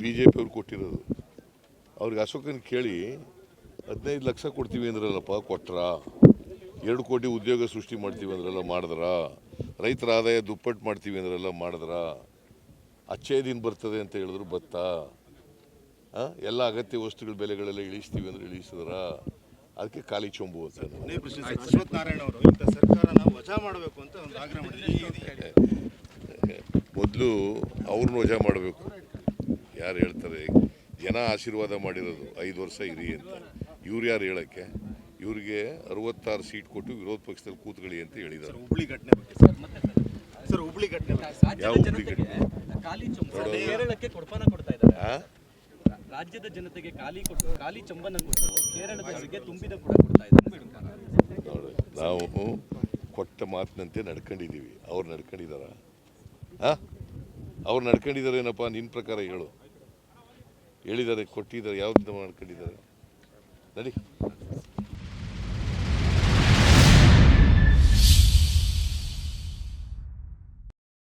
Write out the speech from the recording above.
B J ಪಿಯವ್ರು ಕೊಟ್ಟಿರೋದು. ಅವ್ರಿಗೆ ಅಶೋಕನ ಕೇಳಿ ಹದಿನೈದು ಲಕ್ಷ ಕೊಡ್ತೀವಿ ಅಂದ್ರಲ್ಲಪ್ಪ ಕೊಟ್ರ? ಎರಡು ಕೋಟಿ ಉದ್ಯೋಗ ಸೃಷ್ಟಿ ಮಾಡ್ತೀವಿ ಅಂದ್ರಲ್ಲ ಮಾಡಿದ್ರಾ? ರೈತರ ಆದಾಯ ದುಪ್ಪಟ್ಟು ಮಾಡ್ತೀವಿ ಅಂದ್ರಲ್ಲ ಮಾಡಿದ್ರಾ? ಅಚ್ಚೇ ದಿನ ಬರ್ತದೆ ಅಂತ ಹೇಳಿದ್ರು ಭತ್ತ? ಎಲ್ಲ ಅಗತ್ಯ ವಸ್ತುಗಳ ಬೆಲೆಗಳೆಲ್ಲ ಇಳಿಸ್ತೀವಿ ಅಂದ್ರೆ ಇಳಿಸಿದ್ರ? ಅದಕ್ಕೆ ಖಾಲಿ ಚೊಂಬು ಅಂತ ಅಶ್ವತ್ಥ ನಾರಾಯಣ ಅವರು ಸರ್ಕಾರನ ವಜಾ ಮಾಡಬೇಕು ಅಂತ ಒಂದು ಆಗ್ರಹ ಮಾಡಿದ್ದಾರೆ ಮೊದಲು ಅವ್ರನ್ನ ವಜಾ ಮಾಡಬೇಕು. ಯಾರು ಹೇಳ್ತಾರೆ ಜನ ಆಶೀರ್ವಾದ ಮಾಡಿರೋದು ಐದು ವರ್ಷ ಇರಿ ಅಂತ. ಇವ್ರು ಯಾರು ಹೇಳಕ್ಕೆ? ಇವ್ರಿಗೆ ಅರವತ್ತಾರು ಸೀಟ್ ಕೊಟ್ಟು ವಿರೋಧ ಪಕ್ಷದಲ್ಲಿ ಕೂತ್ಕೊಳ್ಳಿ ಅಂತ ಹೇಳಿದ್ದಾರೆ. ಹುಬ್ಳಿ ಘಟನೆ ಬಗ್ಗೆ ಸರ್ ಸರ್. ಹುಬ್ಳಿ ಘಟನೆ ಯಾವ ಹುಬ್ಳಿ ಚೊಂಬ ಕೇರಳಕ್ಕೆ ಕೊಡ್ಪಾನ ಕೊಡ್ತಾ ಇದ್ದಾರೆ. ರಾಜ್ಯದ ಜನತೆಗೆ ಖಾಲಿ ಕೊಟ್ಟು ಖಾಲಿ ಚಂಬನ ಕೊಟ್ಟು ಕೇರಳದವರಿಗೆ ತುಂಬಿದ ಕೂಡ ಕೊಡ್ತಾ ಇದ್ದಾರೆ. ನಾವು ಕೊಟ್ಟ ಮಾತಿನಂತೆ ನಡ್ಕೊಂಡಿದ್ದೀವಿ. ಅವ್ರು ನಡ್ಕೊಂಡಿದಾರ ಆ ಅವ್ರು ಏನಪ್ಪ? ನಿನ್ನ ಪ್ರಕಾರ ಹೇಳು. ಹೇಳಿದ್ದಾರೆ ಕೊಟ್ಟಿದ್ದಾರೆ ಯಾವ್ದು ನಡ್ಕೊಂಡಿದ್ದಾರೆ ನಡಿ.